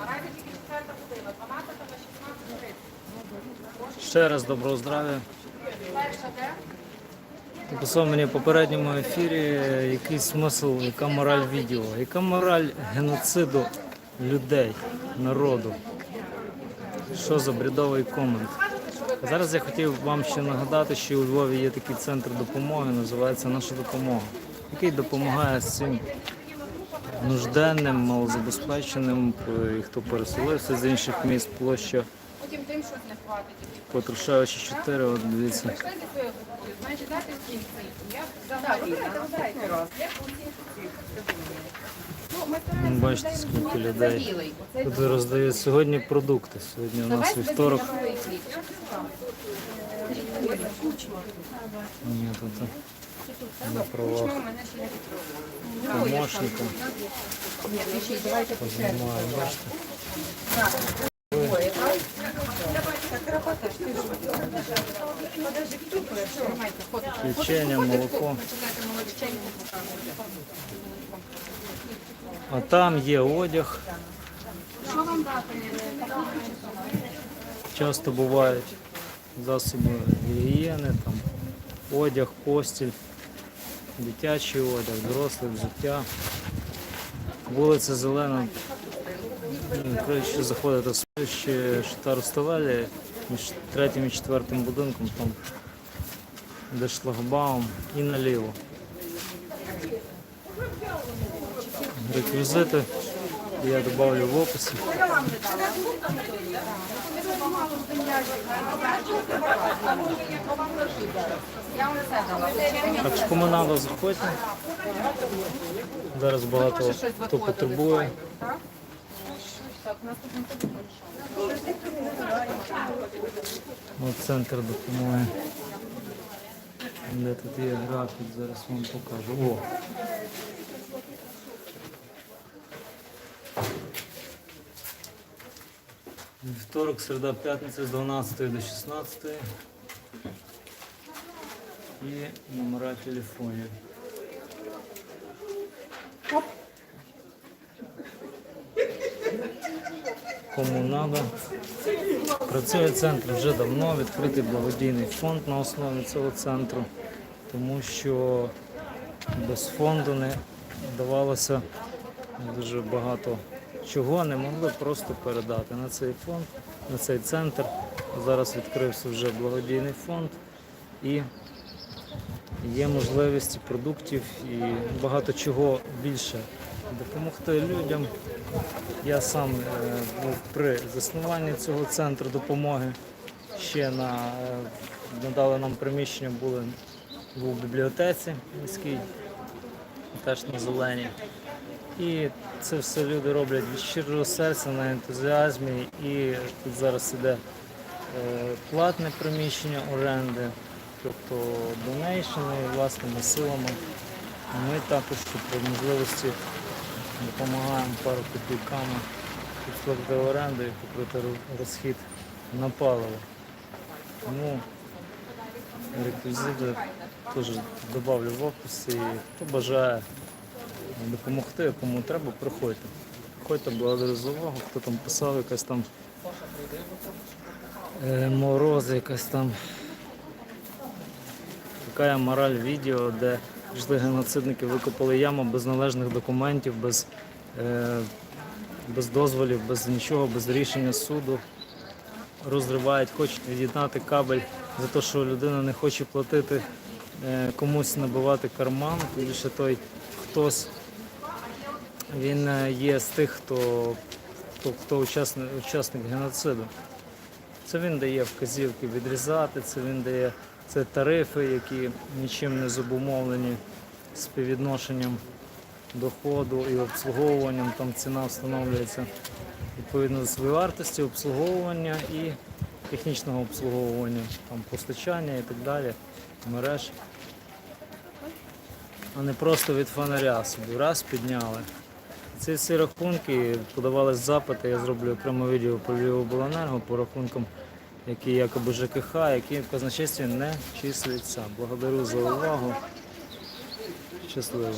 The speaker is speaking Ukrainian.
Наразі тільки четверта година, 12 на 16.30. Ще раз доброго здрав'я. Ти мені в попередньому ефірі який смисл, яка мораль відео, яка мораль геноциду людей, народу. Що за бредовий комент? Зараз я хотів вам ще нагадати, що у Львові є такий центр допомоги, називається Наша допомога, який допомагає цим нужденним, малозабезпеченим, і хто переселився з інших міст, площа Потім тим щось не хватить. Потрушаючи 4, от дивіться. Значить дати. Я взагалі цих Ну, бачите, скільки людей. Тут роздають сьогодні продукти. Сьогодні у нас вівторок. Ні, тут на Ну, правах у мене ще не помощника Ні, пишіть, давайте пишемо. знімаю. Бачите? Ой, так работаєш, ти ж. Подожди, Тримайте, фоточку. Печення, молоко. Почекайте, молодченько покажу. А там є одяг. Що вам дати? Часто бувають засоби гігієни, там одяг, постіль, дитячий одяг, дорослий взуття. Вулиця Зелена. Краще заходити в ще Штаростовелі між третім і четвертим будинком, там де шлагбаум і наліво. Реквізити я додавлю в дала. Так що кому надо, заходьте. Зараз багато хто потребує. Наступний От центр допомоги. Де тут є графік, зараз вам покажу. О! Вівторок, середа, п'ятниця з 12 до 16. І номера телефонів. Кому надо. Працює центр вже давно, відкритий благодійний фонд на основі цього центру, тому що без фонду не давалося дуже багато чого, не могли просто передати на цей фонд, на цей центр. Зараз відкрився вже благодійний фонд і є можливість продуктів і багато чого більше допомогти людям. Я сам е, був при заснуванні цього центру допомоги. Ще на, е, надали нам приміщення, були в бібліотеці міській, теж на зеленій. І це все люди роблять від щирого серця на ентузіазмі. І тут зараз іде е, платне приміщення оренди, тобто донейшени власними силами. Ми також по можливості допомагаємо пару копійками підплатити оренду і покрити розхід на паливо. Тому реквізити теж додавлю в описі. Хто бажає допомогти, кому треба, приходьте. Приходьте, благодарю за увагу, хто там писав, якась там е, мороз, якась там така мораль відео, де прийшли геноцидники, викопали яму без належних документів, без, е, без дозволів, без нічого, без рішення суду. Розривають, хочуть від'єднати кабель за те, що людина не хоче платити, е, комусь набивати карман, ще той хтось він е, є з тих, хто, хто, хто учасник, учасник геноциду. Це він дає вказівки відрізати, це він дає це тарифи, які нічим не зобумовлені співвідношенням доходу і обслуговуванням. Там ціна встановлюється відповідно до своєї вартості, обслуговування і технічного обслуговування, там постачання і так далі, мереж. А не просто від фонаря собі раз підняли. Ці всі рахунки подавались запити, я зроблю окреме відео по Львівобленерго по рахункам, які якоби ЖКХ, які в казначействі не числяться. Благодарю за увагу. Щасливо.